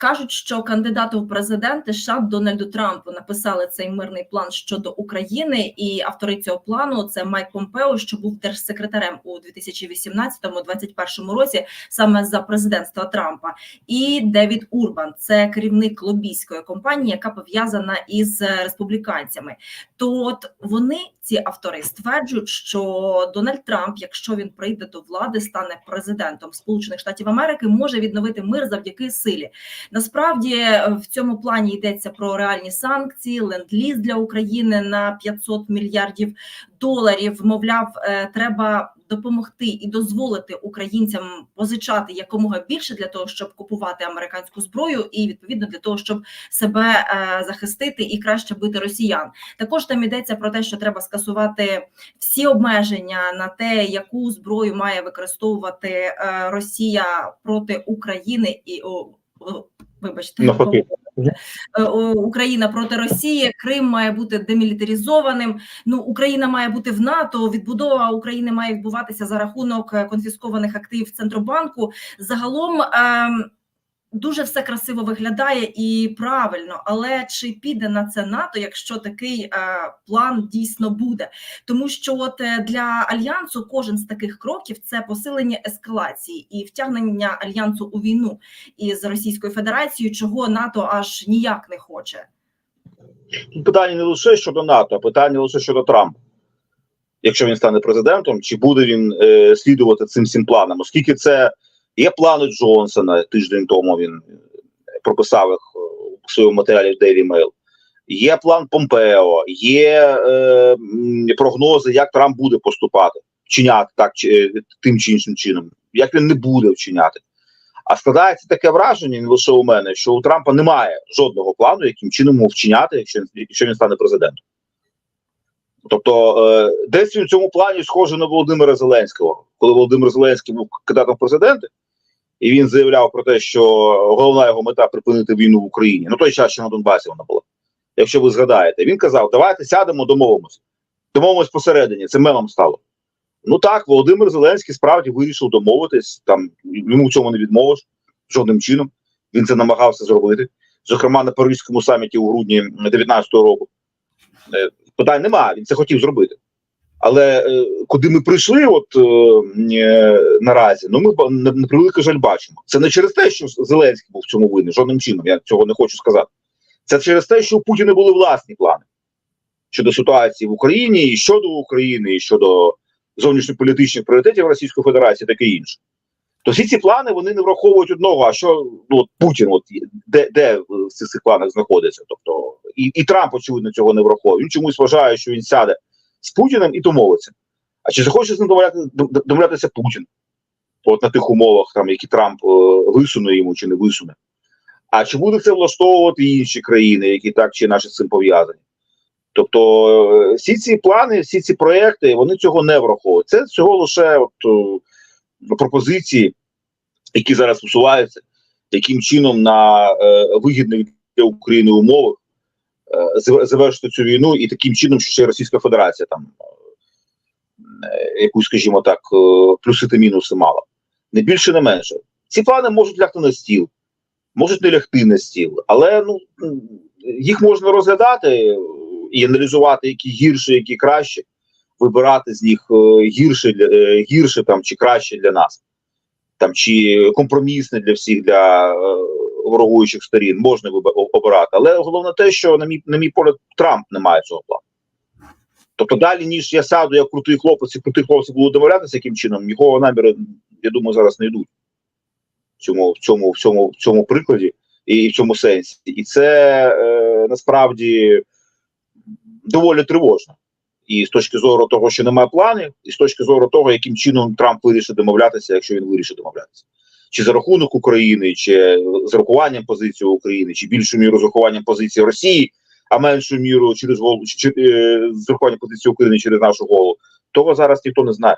Кажуть, що кандидату в президенти США Дональду Трампу написали цей мирний план щодо України, і автори цього плану це Майк Помпео, що був держсекретарем у 2018-2021 році, саме за президентства Трампа, і Девід Урбан, це керівник лобійської компанії, яка пов'язана із республіканцями. То от вони, ці автори, стверджують, що Дональд Трамп, якщо він прийде до влади, стане президентом Сполучених Штатів Америки, може відновити мир завдяки силі. Насправді в цьому плані йдеться про реальні санкції, ленд-ліз для України на 500 мільярдів доларів. Мовляв, е, треба допомогти і дозволити українцям позичати якомога більше для того, щоб купувати американську зброю, і відповідно для того, щоб себе е, захистити і краще бити росіян. Також там йдеться про те, що треба скасувати всі обмеження на те, яку зброю має використовувати е, Росія проти України і вибачте, no, Е, Україна проти Росії, Крим має бути демілітаризованим. Ну Україна має бути в НАТО. Відбудова України має відбуватися за рахунок е, конфіскованих активів Центробанку. Загалом. ем, Дуже все красиво виглядає і правильно, але чи піде на це НАТО, якщо такий е, план дійсно буде? Тому що от е, для альянсу кожен з таких кроків це посилення ескалації і втягнення альянсу у війну із Російською Федерацією, чого НАТО аж ніяк не хоче. Тут питання не лише щодо НАТО, а питання лише щодо Трампа. Якщо він стане президентом, чи буде він е, слідувати цим всім планам? Оскільки це є плани Джонсона, тиждень тому він е, прописав їх е, у своєму матеріалі в Daily Mail. Є план Помпео, є е, прогнози, як Трамп буде поступати, вчиняти так чи е, тим чи іншим чином, як він не буде вчиняти. А складається таке враження, не лише у мене, що у Трампа немає жодного плану, яким чином вчиняти, якщо, якщо він стане президентом. Тобто, десь він в цьому плані схоже на Володимира Зеленського, коли Володимир Зеленський був кандидатом в президенти, і він заявляв про те, що головна його мета припинити війну в Україні. Ну той час ще на Донбасі вона була. Якщо ви згадаєте, він казав: давайте сядемо, домовимося. Домовимось посередині, це мемом стало. Ну так, Володимир Зеленський справді вирішив домовитись, там йому в цьому не відмовиш жодним чином. Він це намагався зробити. Зокрема, на Паризькому саміті у грудні 2019 року. Е, Питань немає, він це хотів зробити. Але е, куди ми прийшли, от е, е, наразі, ну ми на, на превеликий жаль бачимо. Це не через те, що Зеленський був в цьому винний, жодним чином, я цього не хочу сказати. Це через те, що у Путіна були власні плани щодо ситуації в Україні, і щодо України, і щодо зовнішньополітичних пріоритетів Російської Федерації, таке інше. То всі ці плани вони не враховують одного, а що ну, от Путін, от де, де в цих, цих планах знаходиться. Тобто, і, і Трамп, очевидно, цього не враховує. Він чомусь вважає, що він сяде з Путіним і домовиться. А чи захоче з ним домовляти- домовлятися Путін? От на тих умовах, там, які Трамп е, висуне йому чи не висуне. А чи буде це влаштовувати інші країни, які так чи інакше з цим пов'язані? Тобто е, всі ці плани, всі ці проекти, вони цього не враховують. Це всього лише от, е, пропозиції, які зараз усуваються, яким чином на е, вигідних для України умовах завершити цю війну, і таким чином, що ще Російська Федерація там е, якусь, скажімо так, е, плюси та мінуси мала. Не більше, не менше. Ці плани можуть лягти на стіл, можуть не лягти на стіл, але ну їх можна розглядати і аналізувати, які гірше, які краще, вибирати з них е, гірше е, гірше там чи краще для нас, там чи компромісне для всіх для е, ворогуючих сторін можна обирати. Але головне те, що на мій на мій погляд, Трамп не має цього плану. Тобто, далі ніж я сяду, як крутий хлопець, і крутий хлопці будуть домовлятися яким чином, нікого наміри, я думаю, зараз не йдуть в цьому, в цьому, в цьому, в цьому прикладі і в цьому сенсі. І це е, насправді доволі тривожно. І з точки зору того, що немає планів, і з точки зору того, яким чином Трамп вирішить домовлятися, якщо він вирішить домовлятися, чи за рахунок України, чи з рахуванням позиції України, чи більшою мірою з рахуванням позиції Росії, а меншою мірою через голову чи, чи, е, з рахуванням позиції України через нашу голову, того зараз ніхто не знає.